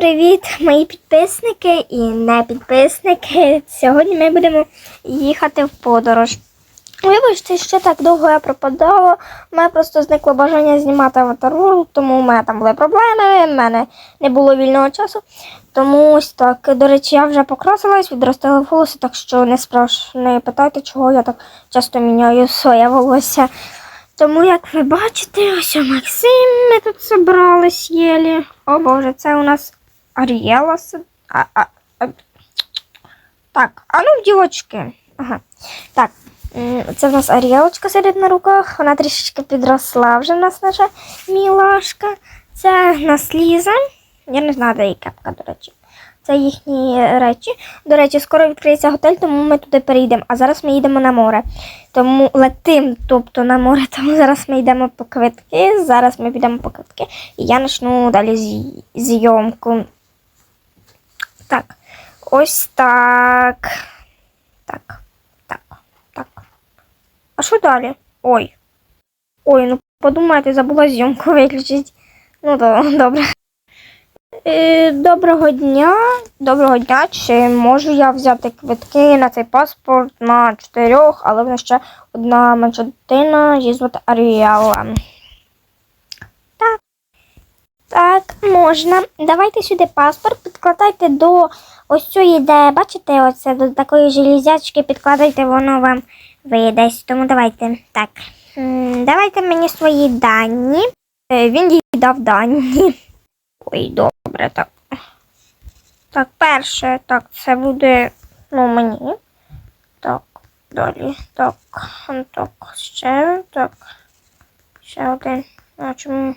Привіт, мої підписники і не підписники. Сьогодні ми будемо їхати в подорож. Вибачте, що так довго я пропадала. У мене просто зникло бажання знімати аватар тому у мене там були проблеми, в мене не було вільного часу. Тому ось так. До речі, я вже покрасилась, відростила волосся, так що не спраш... не питайте, чого я так часто міняю своє волосся. Тому, як ви бачите, ось о Максим, ми тут зібрались єлі. О Боже, це у нас Арієла. сид- А, а, а. Так, а ну, дівочки. Ага. Так, це в нас Аріелочка сидить на руках, вона трішечки підросла вже в нас наша мілашка. Це в нас Ліза. Я не знаю, де її кепка, до речі. Це їхні речі. До речі, скоро відкриється готель, тому ми туди перейдемо. А зараз ми їдемо на море. Тому летим, тобто на море, тому зараз ми йдемо по квитки. Зараз ми підемо по квитки. І я почну далі зй- зйомку. Так. Ось так. Так. Так. Так. А що далі? Ой. Ой, ну подумайте, забула зйомку виключити. Ну, то, добре. Е, Доброго дня. Доброго дня. Чи можу я взяти квитки на цей паспорт на чотирьох, але в нас ще одна менша дитина, її звати Аріела. Так. Можна. Давайте сюди паспорт, підкладайте до ось цієї, де бачите, оце до такої железячки, підкладайте, воно вам видасть. Тому давайте. Так. Давайте мені свої дані. Е, Він їй дав дані. Ой, добре, так. Так, перше, так, це буде ну, мені. Так, далі. Так, так, ще, так. Ще один. А чому?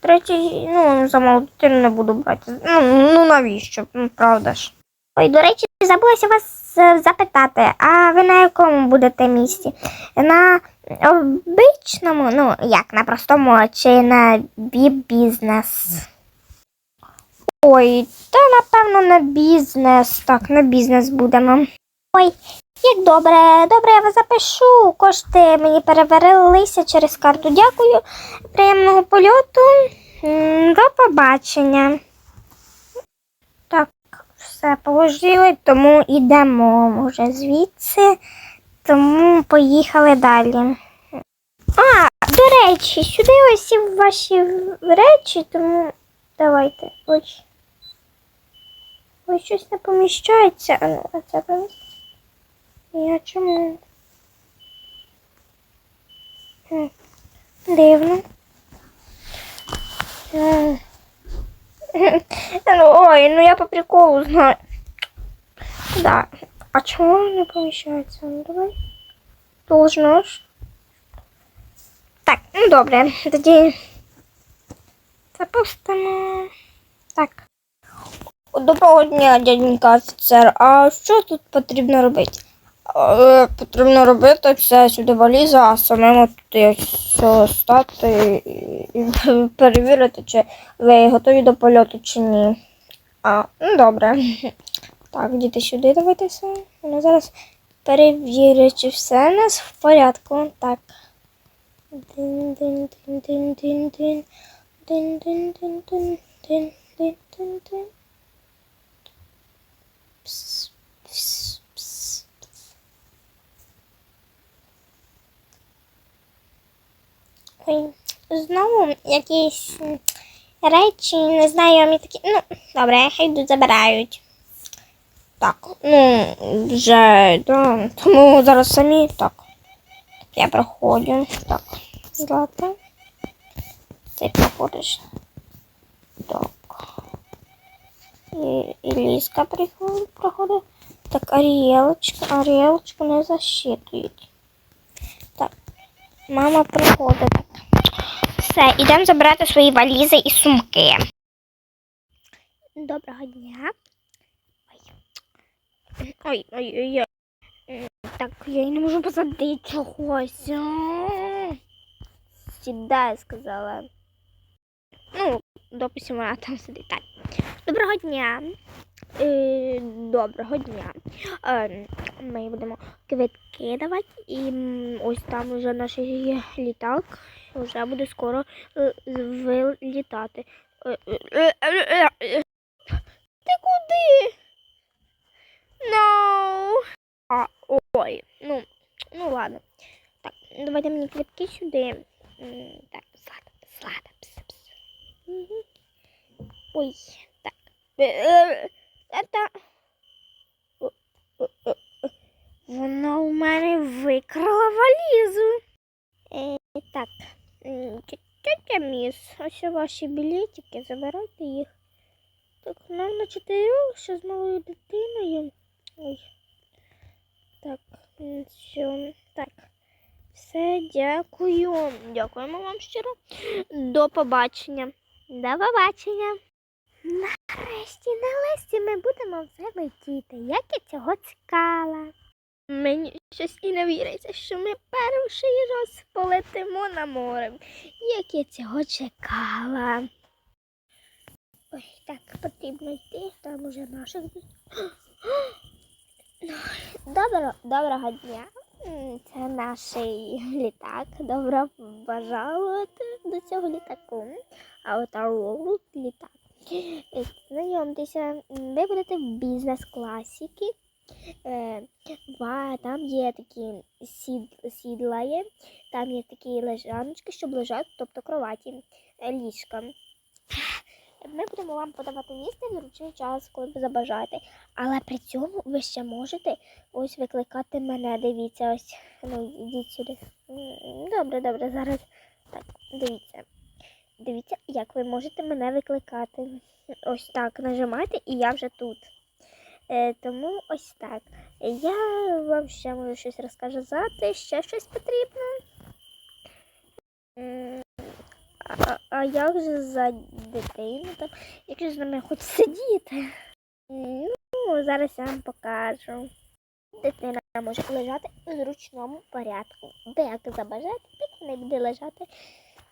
Третій, ну, за малу не буду брати. Ну, ну навіщо? Ну, Правда ж. Ой, до речі, забулася вас е, запитати, а ви на якому будете місці? На обичному, ну як на простому, чи на бі-бізнес? Ой, та напевно на бізнес. Так, на бізнес будемо. Ой, як добре, добре, я вас запишу. Кошти мені переварилися через карту. Дякую. Приємного польоту. До побачення. Так, все положили, тому йдемо вже звідси. Тому поїхали далі. А, до речі, сюди ось ваші речі, тому давайте. Ось. Ось щось не поміщається. А ну, а це поміщається. Я чому? Хм, Дивно. М. Ну, Ой, ну я по приколу знаю. Да. А чому не поміщається? Ну, давай. Должно ж. Так, ну добре. Тоді запустимо. Так. Доброго дня, дяденька офіцер. А що тут потрібно робити? Е, Потрібно робити це сюди валіза, а самому туди стати і, перевірити, чи ви готові до польоту чи ні. А, ну добре. Так, діти сюди все. Ну, зараз перевірю, чи все у нас в порядку. Так. Дин-дин-дин-дин-дин-дин. Дин-дин-дин-дин-дин-дин-дин-дин. Пс, пс, пс, пс. Ой, знову якісь речі незнайомі такі. Ну, добре, хай йдуть забирають. Так, ну, вже, да, тому зараз самі так. Я проходжу. Так, злата. Ти проходиш. Так. І, і Ліска проходить. Так, Аріелочка, Аріелочку не засчитують. Так, мама приходить. Все, ідемо забирати свої валізи і сумки. Доброго дня. Ой, ой, ой, ой. ой. Так, я й не можу посадити чогось. Сідай, сказала. Ну, допустим, вона там сидить. Так. Доброго дня. Е, доброго дня. Е, ми будемо квитки давати. І ось там вже наш літак вже буде скоро е, вилітати. Е, е, Ти куди? No. А, ой. Ну, ну ладно. Так, давайте мені клітки сюди. Так, злада, злада, пс, пс. Ой, так. Это... Вона у мене викрала валізу. Е, так тетя міс, ось ваші білетики, забирайте їх. Так, нам на чотирьох ще з малою дитиною. Ой. Так, все, так. Все, дякую. Дякуємо вам щиро. До побачення. До побачення. Нарешті, нарешті ми будемо вже летіти. Як я цього чекала. Мені щось і не віриться, що ми перший раз полетимо на море. Як я цього чекала. Ой, так, потрібно йти, там уже наших. Добро, доброго дня. Це наш літак. Добро пожалувати до цього літаку. Outer World літак. Е, Знайомтеся, ви будете в бізнес-класіки. Е, Там є такі сід, сідла є, там є такі лежаночки, щоб лежати, тобто кроваті, е, ліжка. Ми будемо вам подавати їсти в зручний час, коли ви забажаєте. Але при цьому ви ще можете ось викликати мене. Дивіться, ось. Ну, йдіть сюди. Добре, добре, зараз. Так, дивіться. Дивіться, як ви можете мене викликати. Ось так нажимайте, і я вже тут. Е, тому ось так. Я вам ще можу щось розказати, ще щось потрібно. А, як же за дитину там? Як же з ними хоч сидіти? Ну, зараз я вам покажу. Дитина може лежати у зручному порядку. Де як забажаєте, так вона буде лежати.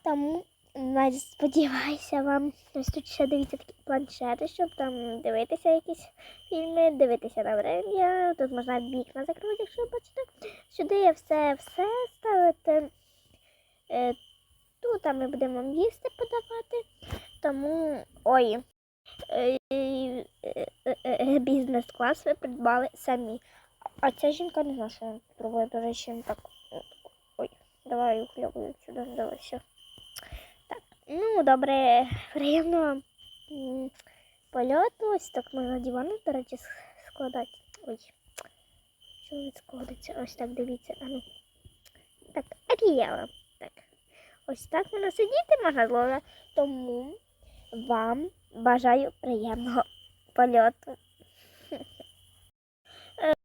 Тому не сподіваюся вам. Тут ще дивіться такі планшети, щоб там дивитися якісь фільми, дивитися на врем'я. Тут можна вікна закрити, якщо ви бачите. Сюди є все, все ставити. Е, Тут ми будемо їсти подавати. Тому ой. е, е, Бізнес-клас ви придбали самі. А ця жінка не знає, що пробує, до речі, так. Ой, давай ухльовую сюди, давай все. Ну добре, приємного польоту. Ось так можна диван, до речі, складати. Ой. Що він складеться? Ось так дивіться. А ну. Так, Арієла. Так. Ось так воно сидіти можна зловити. Тому вам бажаю приємного польоту.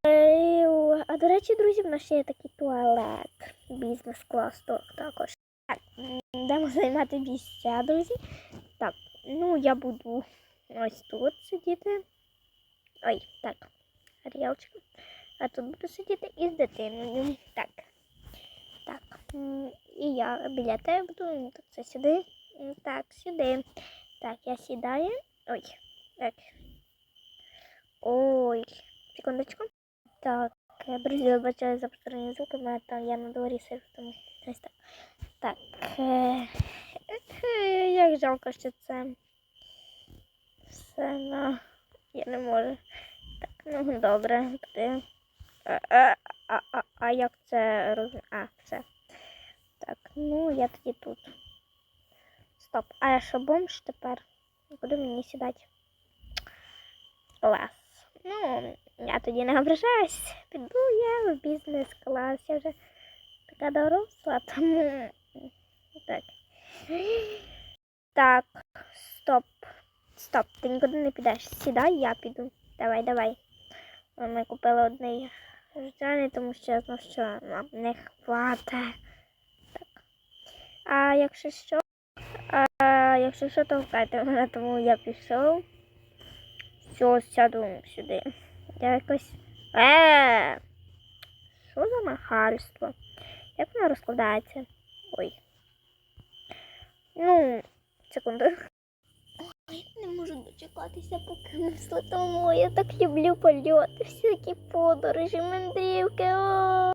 Е, А до речі, друзі, в нас ще є такий туалет. Бізнес-клас також. Так, йдемо займати місця, друзі. Так, ну я буду ось тут сидіти. Ой, так, Аріелочка. А тут буду сидіти із дитиною. Так. Так. І я біля тебе буду. ну, Так, це сюди. Так, сюди. Так, я сідаю. Ой. Так. Ой. Секундочку. Так, друзі, вибачаю за посторонні звуки, мене там я на дворі сижу, тому ось так. Так. е, е, Як жалко, що це все на. Я не можу. Так, ну добре. Де? А, а, а, а, а як це роз... А, все. Так, ну я тоді тут. Стоп. А я що бомж тепер? Куди мені сідати? Клас. Ну, я тоді не ображаюсь. Піду я в бізнес-клас. Я вже така доросла, тому так. Так, стоп. Стоп, ти нікуди не підеш. Сідай, я піду. Давай, давай. Ми купили одний різдвяний, тому що я знав, що нам не хватить. Так. А якщо що, а якщо що, то вкайте мене, тому я пішов. Все, сяду сюди. Я якось. Е! Що за нахальство? Як воно розкладається? Ой. Ну, секунду. Ой, не можу дочекатися, поки ми злетимо. Я так люблю польоти, всякі подорожі, мандрівки. О!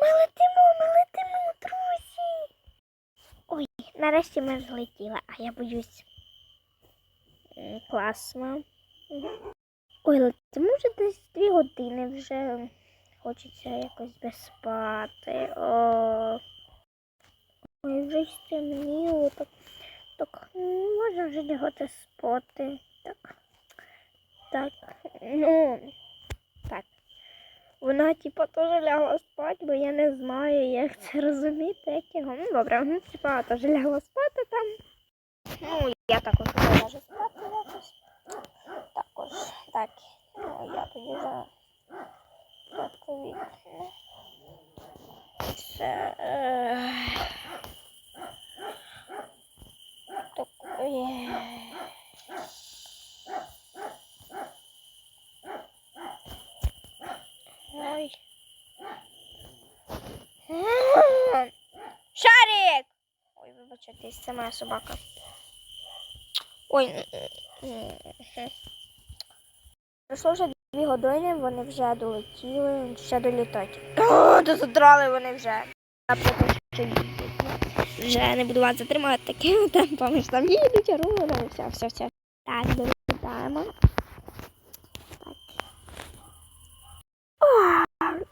Ми летимо, ми летимо, друзі. Ой, нарешті ми злетіли, а я боюсь. Класно. Ой, летимо вже десь дві години вже. хочеться якось без спати. О. Ой, вже стемніло, так, так можна вже лягати спати. Так. Так. Ну. Так. Вона, типа, теж лягла спати, бо я не знаю, як це розуміти, як його. Ну, добре, ну, типа, теж лягла спати там. Ну, я також ляжу спати якось. Також, так. Ну, я тоді за вікна. Це. е, Є. Ой. Шарик! Ой, вибачайтесь, це моя собака. Ой. Пройшло вже дві години, вони вже долетіли, ще долітать. О, то вони вже. Вже не буду вас затримувати такими темпами, що там їдуть, орудами, все, все, все. Так, долітаємо. Так.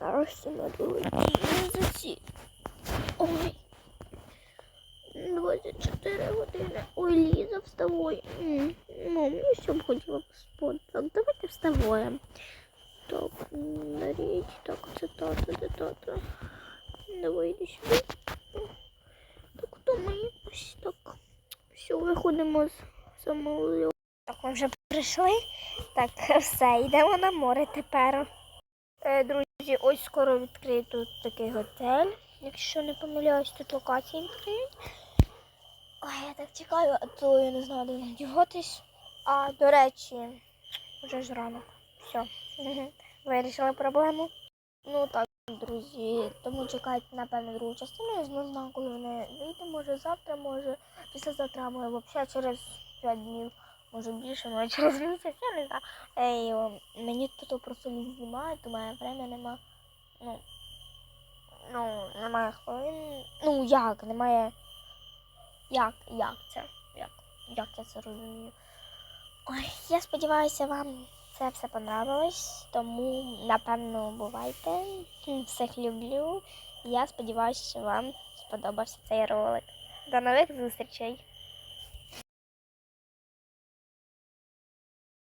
Нарешті ми долетіли за. Ой. 24 години. Ой, Ліза, вставай. Мам, я ще б хотіла поспати. Так, давайте вставаємо. Так, м, наріть. Так, це тато, де тато. Давай йди сюди. О, Так, хто мої? Ось так. Виходимо з самого. Так, ми вже прийшли. Так, все, йдемо на море тепер. Е, друзі, ось скоро відкриють тут такий готель. Якщо не помиляюсь, тут локації відкриють. Ой, я так чекаю, а то я не знаю, де надягатись. А, до речі, вже ж ранок. Все. Вирішили проблему. Ну так, друзі, тому чекайте, напевно, другу частину. Я не знаю, коли вони вийде, може завтра, може післязавтра, може взагалі через 5 днів, може більше, може через місяць, я не знаю. Ей, мені тут просто не знімають, у мене время нема. Ну, ну, немає хвилин. Ну як, немає. Як, як це? Як, як я це розумію? Ой, я сподіваюся, вам це все понравилось, тому напевно бувайте. Всіх люблю. Я сподіваюся, що вам сподобався цей ролик. До нових зустрічей!